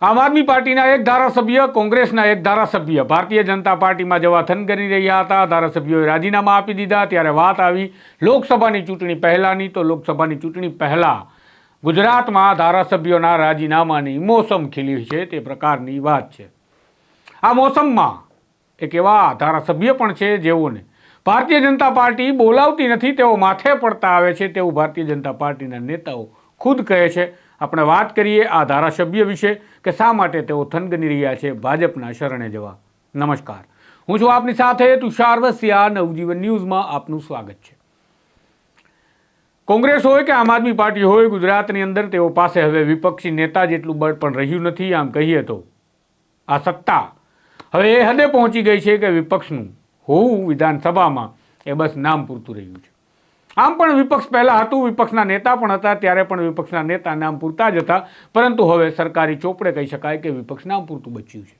આમ આદમી પાર્ટીના એક ધારાસભ્ય, કોંગ્રેસના એક ધારાસભ્ય ભારતીય જનતા પાર્ટીમાં જવા થનગની રહ્યા હતા. ધારાસભ્યોએ રાજીનામા આપી દીધા. ત્યારે વાત આવી લોકસભાની ચૂંટણી પહેલાંની. તો લોકસભાની ચૂંટણી પહેલાં ગુજરાતમાં ધારાસભ્યોના રાજીનામાની મોસમ ખીલી છે. તે પ્રકારની વાત છે. આ મોસમમાં એક એવા ધારાસભ્ય પણ છે જેઓને ભારતીય જનતા પાર્ટી બોલાવતી નથી. તેઓ માથે પડતા આવે છે. તેવું ભારતીય જનતા પાર્ટીના નેતાઓ ખુદ કહે છે. આપણે વાત કરીએ આ ધારાસભ્ય વિશે કે શા માટે તેઓ થનગની રહ્યા છે ભાજપના શરણે જવા. નમસ્કાર. હું છું આપની સાથે તુષાર વસિયા. નવજીવન ન્યૂઝમાં આપનું સ્વાગત છે. કોંગ્રેસ હોય કે આમ આદમી પાર્ટી હોય, ગુજરાતની અંદર તેઓ પાસે હવે વિપક્ષી નેતા જેટલું બળ પણ રહ્યું નથી, આમ કહીએ તો આ સત્તા હવે એ હદે પહોંચી ગઈ છે કે વિપક્ષનું હોવું વિધાનસભામાં એ બસ નામ પૂરતું રહ્યું છે. આમ પણ વિપક્ષ પહેલાં હતું, વિપક્ષના નેતા પણ હતા, ત્યારે પણ વિપક્ષના નેતા નામ પૂરતા જ હતા. પરંતુ હવે સરકારી ચોપડે કહી શકાય કે વિપક્ષ નામ પૂરતું બચ્યું છે.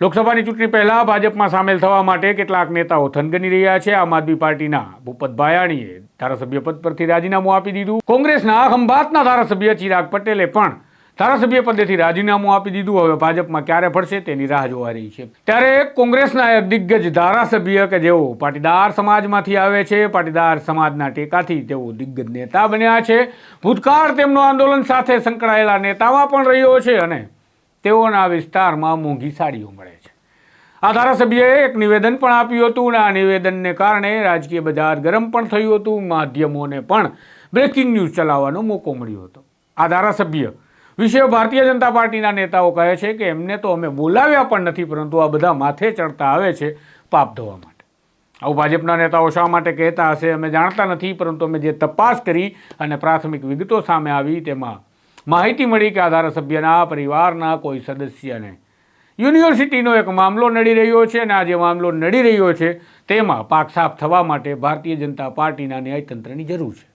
લોકસભાની ચૂંટણી પહેલા ભાજપમાં સામેલ થવા માટે કેટલાક નેતાઓ થનગની રહ્યા છે. આમ આદમી પાર્ટીના ભૂપત ભાયાણીએ ધારાસભ્ય પદ પરથી રાજીનામું આપી દીધું. કોંગ્રેસના ખંભાતના ધારાસભ્ય ચિરાગ પટેલે પણ ધારાસભ્ય પદેથી રાજીનામું આપી દીધું. હવે ભાજપમાં ક્યારે ફરશે તેની રાહ જોવા રહી છે. ત્યારે કોંગ્રેસના એક દિગ્ગજ ધારાસભ્ય કે જેઓ પાટીદાર સમાજમાંથી આવે છે, પાટીદાર સમાજના ટેકાથી તેઓ દિગ્ગજ નેતા બન્યા છે. ભૂતકાળ તેમનો આંદોલન સાથે સંકળાયેલા નેતામાં પણ રહ્યો છે અને તેઓના વિસ્તારમાં મોંઘી સાડીઓ મળે છે. આ ધારાસભ્યએ એક નિવેદન પણ આપ્યું હતું અને આ નિવેદનને કારણે રાજકીય બજાર ગરમ પણ થયું હતું. માધ્યમોને પણ બ્રેકિંગ ન્યૂઝ ચલાવવાનો મોકો મળ્યો હતો. આ ધારાસભ્ય વિશે ભારતીય જનતા પાર્ટીના નેતાઓ કહે છે કે એમને તો અમે બોલાવ્યા પણ નથી, પરંતુ આ બધા માથે ચડતા આવે છે પાપ ધોવા માટે. આવું ભાજપના નેતાઓ શા માટે કહેતા હશે અમે જાણતા નથી, પરંતુ અમે જે તપાસ કરી અને પ્રાથમિક વિગતો સામે આવી તેમાં માહિતી મળી કે આ ધારાસભ્યના પરિવારના કોઈ સદસ્યને. યુનિવર્સિટીનો એક મામલો નડી રહ્યો છે અને આ જે મામલો નડી રહ્યો છે તેમાં પાક સાફ થવા માટે ભારતીય જનતા પાર્ટીના ન્યાયતંત્રની જરૂર છે.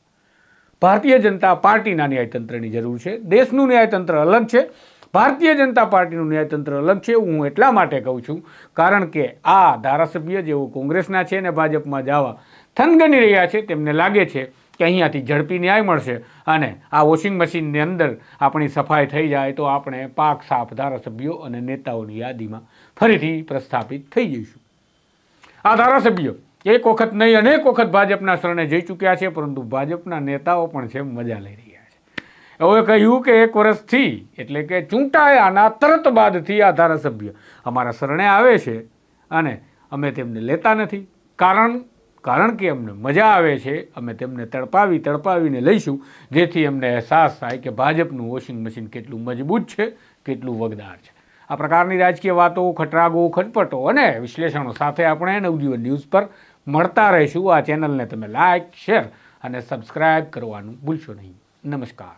ભારતીય જનતા પાર્ટીના ન્યાયતંત્રની જરૂર છે. દેશનું ન્યાયતંત્ર અલગ છે. ભારતીય જનતા પાર્ટીનું ન્યાયતંત્ર અલગ છે. હું એટલા માટે કહું છું, કારણ કે આ ધારાસભ્ય જેઓ કોંગ્રેસના છે અને ભાજપમાં જવા થનગની રહ્યા છે, તેમને લાગે છે કે અહીંયાથી ઝડપી ન્યાય મળશે અને આ વોશિંગ મશીનની અંદર આપણી સફાઈ થઈ જાય તો આપણે પાક સાફ ધારાસભ્યો અને નેતાઓની યાદીમાં ફરીથી પ્રસ્થાપિત થઈ જઈશું. આ ધારાસભ્યો એક વખત નહીં અનેક વખત ભાજપના શરણે જઈ ચૂક્યા છે, પરંતુ ભાજપના નેતાઓ પણ છે, મજા લઈ રહ્યા છે. હવે કહ્યું કે એક વર્ષથી, એટલે કે ચૂંટાયાના તરત બાદથી આ ધારાસભ્ય અમારા શરણે આવે છે અને અમે તેમને લેતા નથી. કારણ કારણ કે અમને મજા આવે છે, અમે તેમને તડપાવી, તડપાવીને લઈશું, જેથી અમને અહેસાસ થાય કે ભાજપનું વોશિંગ મશીન કેટલું મજબૂત છે, કેટલું વગદાર છે. આ પ્રકારની રાજકીય વાતો, ખટરાગો, ખટપટો અને વિશ્લેષણો સાથે આપણે નવજીવન ન્યૂઝ પર મળતા રહીશું. આ ચેનલને તમે લાઈક, શેર અને સબસ્ક્રાઇબ કરવાનું ભૂલશો નહીં. નમસ્કાર.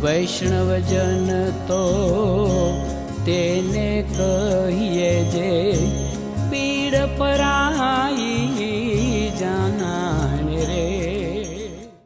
વૈષ્ણવજન તો તેને કહીએ જે